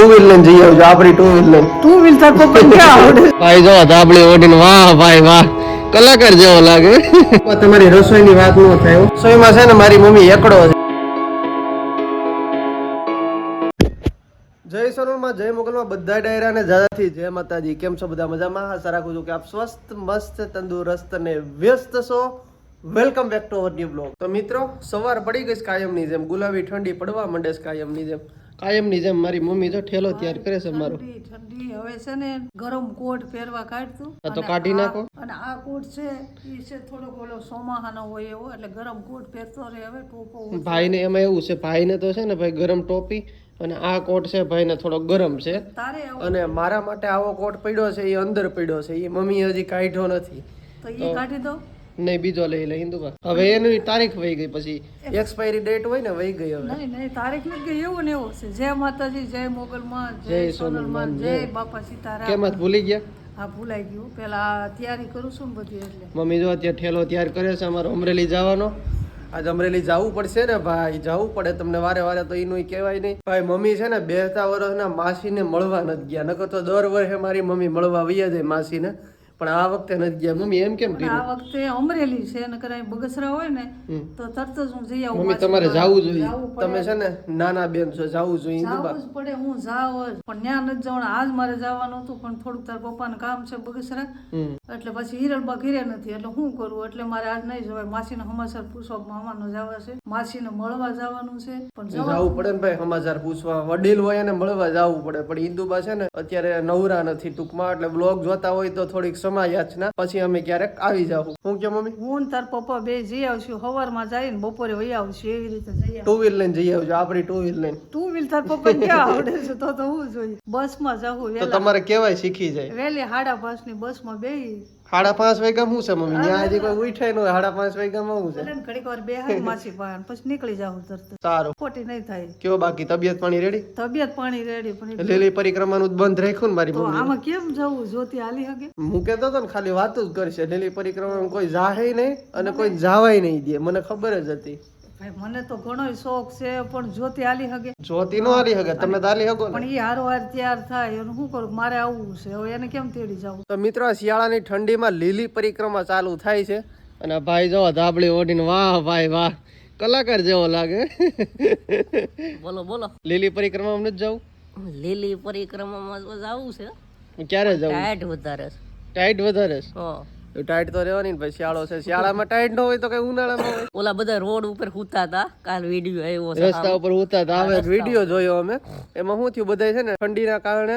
Two wheel લઈને જઈ આવજો આપણી ટુ વ્હીલ લઈને. ટુ વ્હીલ તાર પપ્પા ક્યાં આવડે? ભાઈ જો ધાબળી ઓઢીને વાહ ભાઈ વાહ. કલાકાર જેવો લાગે. તમારી રસોઈની વાત ન થાય રસોઈમાં છે ને મારી મમ્મી એકડો છે. જય સોનલમાં જય મોગલમાં બધા ડાયરાને જાજાથી જય માતાજી. કેમ છો બધા મજામાં? આશા રાખું છું કે આપ સ્વસ્થ મસ્ત તંદુરસ્ત અને વ્યસ્ત છો. Welcome back to our new blog તો મિત્રો સવાર પડી ગઈ કાયમ કાયમની જેમ. ગુલાબી ઠંડી પડવા માંડે કાયમ કાયમની જેમ. કાયમની જેમ મારી મમ્મી તો ઠેલો તૈયાર કરે છે મારો. ઠંડી હવે છે ને ગરમ કોટ પહેરવા કાઢતું તો કાઢી નાખો. અને આ કોટ છે એ છે થોડોક ઓલો સોમાહાનો હોય એવો એટલે ગરમ કોટ પહેરતો રહે હવે ટોપો ભાઈને એમાં એવું છે ભાઈને તો છે ને ભાઈ ગરમ ટોપી અને આ કોટ છે ભાઈને થોડો ગરમ છે. તારે અને મારા માટે આવો કોટ પડ્યો છે એ અંદર પડ્યો છે એ મમ્મી હજી કાઢ્યો નથી. તો એ કાઢી દો. નહીં બીજો લઈ લે હિન્દુમાં. હવે એની તારીખ વહી ગઈ પછી. એક્સપાયરી ડેટ હોય ને વહી ગઈ હવે. નહીં નહીં તારીખ નથી ગઈ એવું ને એવું છે. જય માતાજી જય મોગલમાં જય જય સોનલમાં, જય. બાપા સીતારામ. કેમ જ ભૂલી ગયા? હા ભૂલાઈ ગયું. પેલા તૈયારી કરું છું ને બધી એટલે. મમ્મી જો અત્યારે ઠેલો તૈયાર કરે છે અમારો અમરેલી જવાનો. આજ અમરેલી જવું પડશે ને ભાઈ જવું પડે તમને વારે વારે તો એનું કહેવાય નહીં. ભાઈ મમ્મી છે ને બેસતા વર્ષના માસીને મળવા નથી ગયા નકર તો દર વર્ષે મારી મમ્મી મળવા વૈયા જાય માસીને. પણ આ વખતે નથી ગયા. મમ્મી એમ કેમ આ વખતે અમરેલી છે અને કદાચ બગસરા હોય ને તો તરત જ હું જઈ આવું મમ્મી તમારે જવું જોઈએ. તમે છે ને નાના બેન છો જવું જોઈએ જવું જ પડે હું જાઉં પણ ત્યાં નથી જવાનું. આજ મારે જવાનું હતું પણ થોડુંક તાર પપ્પાને કામ છે બગસરા. એટલે પછી હિરલબા ઘરે નથી. એટલે શું કરું? એટલે મારે આજ નહીં જવાય. માસીને હમાસર પૂછવા મામાનો જવા છે. માસીને મળવા જવાનું છે. પણ જવું પડે ને ભાઈ સમાચાર પૂછવા. વડીલ હોય ને મળવા જવું પડે. પણ હિન્દુબા છે ને અત્યારે નવરા નથી ટૂંકમાં. એટલે બ્લોગ જોતા હોય તો થોડીક સમય યાચના પછી અમે ક્યારેક આવી જાવ હું કે મમ્મી? હું તાર પપ્પા બે જઈ આવશું સવારમાં જઈને બપોરે વહી આવશું એવી રીતે જઈ આવ ટુ વ્હીલ લઈને જઈ આવજો આપણી ટુ વ્હીલ લઈને. ટુ વ્હીલ તાર પપ્પા ક્યાં આવડે છે? તો તો હું જોઈએ બસમાં જવું તો તમારે કેવાય શીખી જાય. વહેલી હાડા પાંચની બસમાં બેહી. સાડા પાંચ વાગ્યા હું છે મમ્મી? ત્યાં હજી કોઈ ઉઠે નો સાડા પાંચ વાગ્યામાં હું છે? ઘડીક વાર બેહાય માસી પાન પછી નીકળી જાવ તરત સારું. ખોટી નહીં થાય. કેવો બાકી તબિયત પાણી રેડી? તબિયત પાણી રેડી પણ લીલી પરિક્રમા નું બંધ રાખ્યું ને મારી મમ્મી આમાં કેમ જવું? જોતી હાલી હગે હું કેતો તો ને ખાલી વાતો જ કરશે. લીલી પરિક્રમા કોઈ જાહે નહીં અને કોઈ જાવાય નહીં દે. મને ખબર જ હતી. ભાઈ મને તો ઘણો શોખ છે પણ જોતી હાલી હગે. જોતી નો હાલી હગે તમે દાલી હગો પણ એ હારો હાર તૈયાર થાય એનું શું કરું? મારે આવવું છે હવે એને કેમ તેડી જવું? તો મિત્રો શિયાળાની ઠંડીમાં લીલી પરિક્રમા ચાલુ થાય છે. અને ભાઈ જો ધાબળી ઓઢીને વાહ ભાઈ વાહ કલાકાર જેવો લાગે. બોલો બોલો. લીલી પરિક્રમા નથી જવું? લીલી પરિક્રમામાં જવું છે. ક્યારે જવું? ટાઈટ વધારે ટાઈટ વધારે હા. ટાઈટ તો રહેવાની ભાઈ શિયાળો છે. શિયાળામાં ટાઈટ ન હોય તો કઈ ઉનાળામાં હોય. ઓલા બધા રોડ ઉપર હુતા હતા કાલ વીડિયો આવ્યો રસ્તા ઉપર ઉતા હતા હવે વીડિયો જોયો અમે. એમાં શું થયું બધા છે ને ઠંડીના કારણે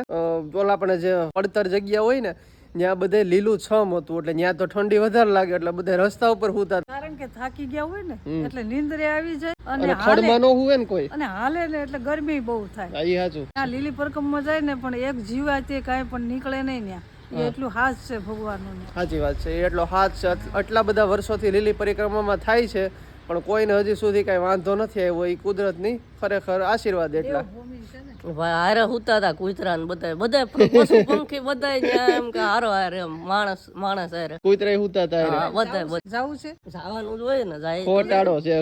ઓલા પણ જે પડતર જગ્યા હોય ને ત્યાં બધે લીલું છમ હતું. એટલે ત્યાં તો ઠંડી વધારે લાગે એટલે બધા રસ્તા ઉપર હુતા કારણ કે થાકી ગયા હોય ને એટલે નીંદરે આવી જાય અને ખડમાં ન હોય ને કોઈ. અને હાલે ને એટલે ગરમી બહુ થાય. આ લીલી પરકમમાં જાય ને પણ એક જીવા તે કાંઈ પણ નીકળે નહીં ત્યાં. એટલું હાસ છે ભગવાનનું. સાચી વાત છે એટલો હાથ છે આટલા બધા વર્ષોથી લીલી પરિક્રમામાં થાય છે પણ કોઈને હજી સુધી કઈ વાંધો નથી આવ્યો એ કુદરતની ખરેખર આશીર્વાદ એટલા. ભૂમિ છે ને. ભાઈ હારે હુતા હતા કુતરા ને બધા બધા પશુ પંખી બધા એમ કે હારો હારે એમ માણસ માણસ હારે. કુતરા હુતા હતા બધા જવું છે? જવાનું જ હોય ને જાય ખોટાડો છે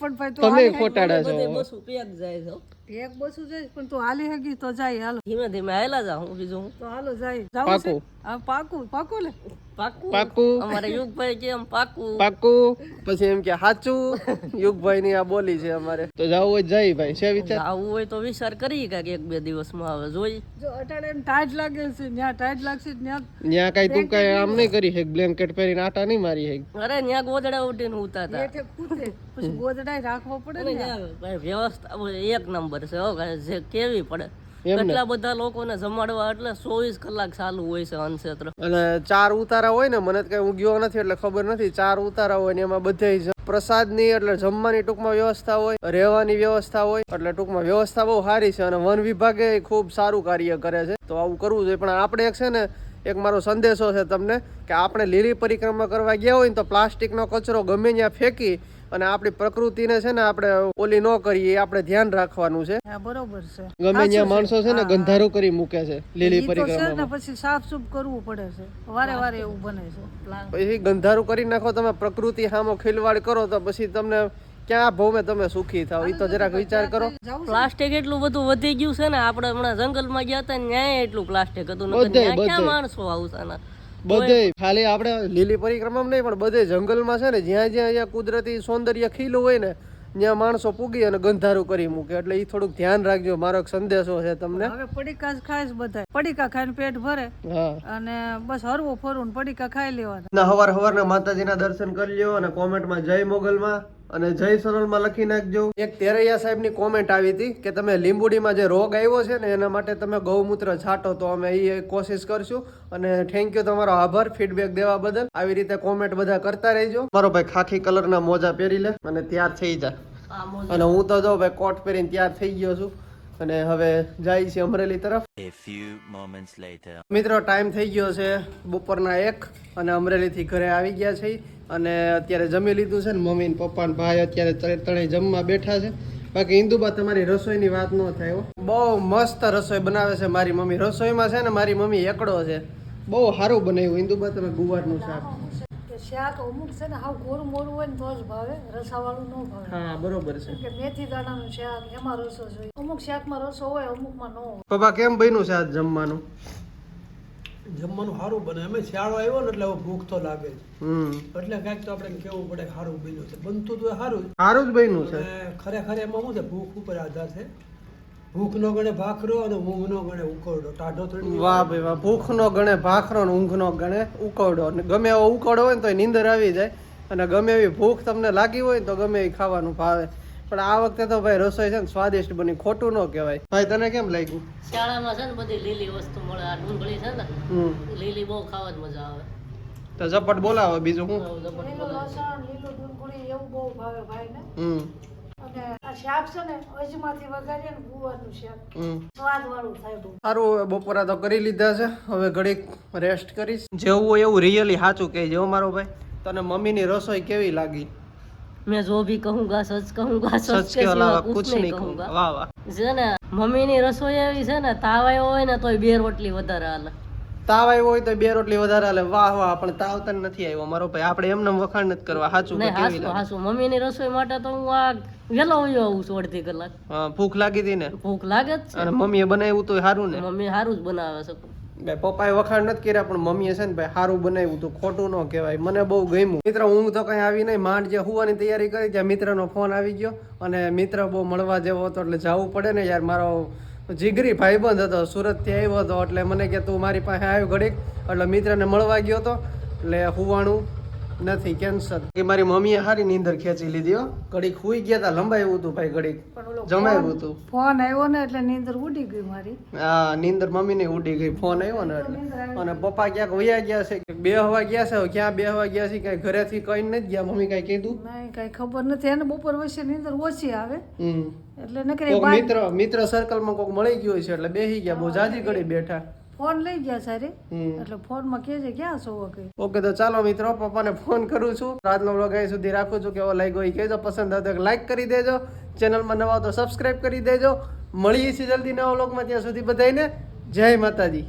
પણ ભાઈ તમે ખોટાડા છો. બધે બસું પેક જાય છે એક બસું જઈશ પણ તું હાલી હગી તો જાય હાલો. ધીમે ધીમે હાલા જા હું બીજું હું? તો હાલો જાય. જવું છે? પાકું હા પાકું પાકું લે. પાકું. અમારે યુગભાઈ એમ પાકું. પાકું. પછી એમ કે હાચું. યુગભાઈ ની આ બોલી છે અમારે. તો જવું હોય તો જાય ભાઈ છે વિચાર? આવું હોય તો વિચાર કરી કાંઈક એક બે દિવસમાં હવે જોઈ. જો અટાડે ટાઈટ લાગે છે ન્યા ટાઈટ લાગશે ત્યાં ન્યા કઈ તું કઈ આમ નહીં કરી હેક બ્લેન્કેટ પહેરીને આટા નહીં મારી હેક અરે ન્યા ગોદડા ઉઠીને ઉતા હતા હેઠે કૂદે પછી ગોદડા રાખવો પડે ને ભાઈ વ્યવસ્થા એક નંબર છે હો જે કેવી પડે. કેટલા બધા લોકોને જમાડવા એટલે ચોવીસ કલાક ચાલુ હોય છે અનક્ષેત્ર અને ચાર ઉતારા હોય ને મને કઈ હું ગયો નથી એટલે ખબર નથી. ચાર ઉતારા હોય ને એમાં બધે પ્રસાદની એટલે જમવાની ટૂંકમાં વ્યવસ્થા હોય રહેવાની વ્યવસ્થા હોય એટલે ટૂંકમાં વ્યવસ્થા બહુ સારી છે અને વન વિભાગે ખૂબ સારું કાર્ય કરે છે. તો આવું કરવું જોઈએ. પણ આપણે એક છે ને એક મારો સંદેશો છે તમને કે આપણે લીલી પરિક્રમા કરવા ગયા હોય ને તો પ્લાસ્ટિકનો કચરો ગમે ત્યાં ફેંકી અને આપણી પ્રકૃતિને છે ને આપણે ઓલી ન કરીએ આપણે ધ્યાન રાખવાનું છે. બરોબર છે. ગમે ત્યાં માણસો છે ને ગંધારું કરી મૂકે છે લીલી પરિક્રમા પછી સાફ સુફ કરવું પડે છે. વારે વારે એવું બને છે. પછી ગંધારું કરી નાખો તમે પ્રકૃતિ સામો ખિલવાડ કરો તો પછી તમને ક્યાં ભૌમે તમે સુખી થાવ એ તો જરાક વિચાર કરો. પ્લાસ્ટિક એટલું બધું વધી ગયું છે ને આપણે હમણાં જંગલમાં ગયા હતા ન્યાય એટલું પ્લાસ્ટિક હતું. ક્યાં માણસો આવવાના બધે. ખાલી આપણે લીલી પરિક્રમામાં નહીં પણ બધે જંગલમાં છે ને જ્યાં જ્યાં અહીંયા કુદરતી સૌંદર્ય ખીલું હોય ને ત્યાં માણસો પૂગી અને ગંધારું કરી મૂકે. એટલે એ થોડુંક ધ્યાન રાખજો મારો એક સંદેશો છે તમને. હવે પડીકા જ ખાય બધા પડીકા ખાઈને પેટ ભરે અને બસ હરવું ફરવું પડીકા ખાઈ લેવાના. ના હવાર હવારના માતાજીના દર્શન કરી લ્યો અને કોમેન્ટમાં જય મોગલમાં. અને જય સરોલમાં લખી નાખજો. એક તેરૈયા સાહેબની કોમેન્ટ આવી હતી કે તમે લીંબુડીમાં જે રોગ આવ્યો છે ને એના માટે તમે ગૌમૂત્ર છાંટો તો અમે એ કોશિશ કરશું. અને થેન્ક યુ તમારો આભાર ફીડબેક દેવા બદલ. આવી રીતે કોમેન્ટ બધા કરતા રહેજો. મારો ભાઈ ખાખી કલરના મોજા પહેરી લે અને તૈયાર થઈ જાય અને હું તો જો ભાઈ કોટ પહેરીને તૈયાર થઈ ગયો છું. અને હવે જાય છે અમરેલી તરફ. A few moments later. મિત્રો ટાઈમ થઈ ગયો છે બપોરના એક અને અમરેલીથી ઘરે આવી ગયા છે અને અત્યારે જમી લીધું છે ને મમ્મી ને પપ્પા ને ભાઈ અત્યારે ત્રણે ત્રણેય જમવા બેઠા છે. બાકી ઇન્દુબા તમારી રસોઈની વાત ન થાય. બહુ મસ્ત રસોઈ બનાવે છે મારી મમ્મી. રસોઈમાં છે ને મારી મમ્મી એકડો છે. બહુ સારું બનાવ્યું. ઇન્દુબા તમે ગુવારનું શાક. કે શાક અમુક છે ને હાવ ગોરું મોરું હોય ને તો જ ભાવે. રસાવાળું ન ભાવે. હા બરોબર છે. કે મેથી દાણાનું શાક એમાં રસો જોઈએ. અમુક શાકમાં રસો હોય અમુકમાં ન હોય. પપ્પા કેમ બન્યું છે આજ જમવાનું? જમવાનું સારું બને. અમે શિયાળો આવ્યો ને એટલે ભૂખ તો લાગે છે એટલે કાંઈક તો આપણે કેવું પડે સારું બન્યું છે. બનતું તો સારું સારું જ બન્યું છે. ખરેખર એમાં શું છે? ભૂખ ઉપર આધાર છે. ભૂખ નો ગણે ભાખરો અને ઊંઘ નો ગણે ઉકરડો. ટાઢો થડી વાહ ભાઈ વાહ. ભૂખ નો ગણે ભાખરો ને ઊંઘ નો ગણે ઉકળડો અને ગમે એવો ઉકળો હોય ને તો નીંદર આવી જાય. અને ગમે એવી ભૂખ તમને લાગી હોય ને તો ગમે એ ખાવાનું ભાવે. પણ આ વખતે તો ભાઈ રસોઈ છે ને સ્વાદિષ્ટ બની ખોટું ન કહેવાય. ભાઈ તને કેમ લાગ્યું? શાળામાં છે ને બધી લીલી વસ્તુ મળે આ ડુંગળી છે ને હમ. લીલી બહુ ખાવાની મજા આવે. તો ઝપટ બોલાવો બીજું હું? લીલું લસણ લીલું ડુંગળી એવું બહુ ભાવે ભાઈને હમ. સારું બપોરા તો કરી લીધા છે. હવે ઘડીક રેસ્ટ કરીશ. જેવું હોય એવું રિયલી સાચું કે જેવો મારો ભાઈ. તને મમ્મીની રસોઈ કેવી લાગી? मैं जो भी कहूँगा सच कहूँगा સચ सच કે के અલાવા सिवा કુછ कुछ નહીં नहीं કહુંગા कहूँगा વાહ વાહ છે ને મમ્મીની રસોઈ એવી છે ને તાવ આવ્યો હોય ને તોય બે રોટલી વધારે હાલે તાવ આવ્યો હોય તો બે રોટલી વધારે હાલે વાહ વાહ પણ તાવ તને નથી આવ્યો મારો ભાઈ આપણે એમને વખાણ નથી કરવા સાચું કે નહીં કેવી હાસું લાગે હાસું મમ્મીની રસોઈ માટે તો હું આ વેલો વયો આવું છું અડધી કલાક હા, ભૂખ લાગી હતી ને ભૂખ લાગે જ છે અને મમ્મીએ બનાવ્યું તો સારું ને મમ્મી સારું જ બનાવે છે બે પપ્પાએ વખાણ નથી કર્યા, પણ મમ્મીએ છે ને ભાઈ સારું બનાવ્યું તો, ખોટું ન કહેવાય. મને બહુ ગમ્યું. મિત્ર ઊંઘ તો કંઈ આવી નહીં. માંડ જે હુવાની તૈયારી કરી, ત્યાં મિત્રનો ફોન આવી ગયો અને મિત્ર બહુ મળવા જેવો હતો, એટલે જવું પડે ને યાર. મારો જીગરી ભાઈબંધ હતો, સુરતથી આવ્યો હતો, એટલે મને કે તું મારી પાસે આવ્યો ઘડીક. એટલે મિત્રને મળવા ગયો હતો. એટલે હુવાણું નથી કેન્સર કે મારી મમ્મીએ હારી નીંદર ખેંચી લીધી હો. ઘડીક હુઈ ગયા તા લંબાયું હતું ભાઈ ઘડીક. જમાયું હતું. ફોન આવ્યો ને એટલે નીંદર ઉડી ગઈ મારી. હા નીંદર મમ્મીની ઉડી ગઈ ફોન આવ્યો ને એટલે. અને પપ્પા ક્યાંક વયા ગયા છે બે હવા ગયા છે ક્યાં બે હવા ગયા છે કઈ ઘરેથી કઈ નથી ગયા મમ્મી કઈ કીધું? નહીં કઈ ખબર નથી. એને બપોર વચ્ચે નીંદર ઓછી આવે. એટલે નકરી મિત્ર મિત્ર સર્કલમાં કોક મળી ગયો છે એટલે બેસી ગયા બહુ જાજી ઘડી બેઠા. ફોન લઈ ગયા સારી એટલે એટલે ફોનમાં કે છે ક્યાં છો? કઈ ઓકે તો ચાલો મિત્રો પપ્પાને ફોન કરું છું. આજનો બ્લોગ અહીં સુધી રાખું છું. કેવો લાગ્યો એ કહેજો. પસંદ આવે તો લાઈક કરી દેજો. ચેનલમાં નવા તો સબસ્ક્રાઈબ કરી દેજો. મળીએ છીએ જલ્દી નવા બ્લોગમાં ત્યાં સુધી બધાને જય માતાજી.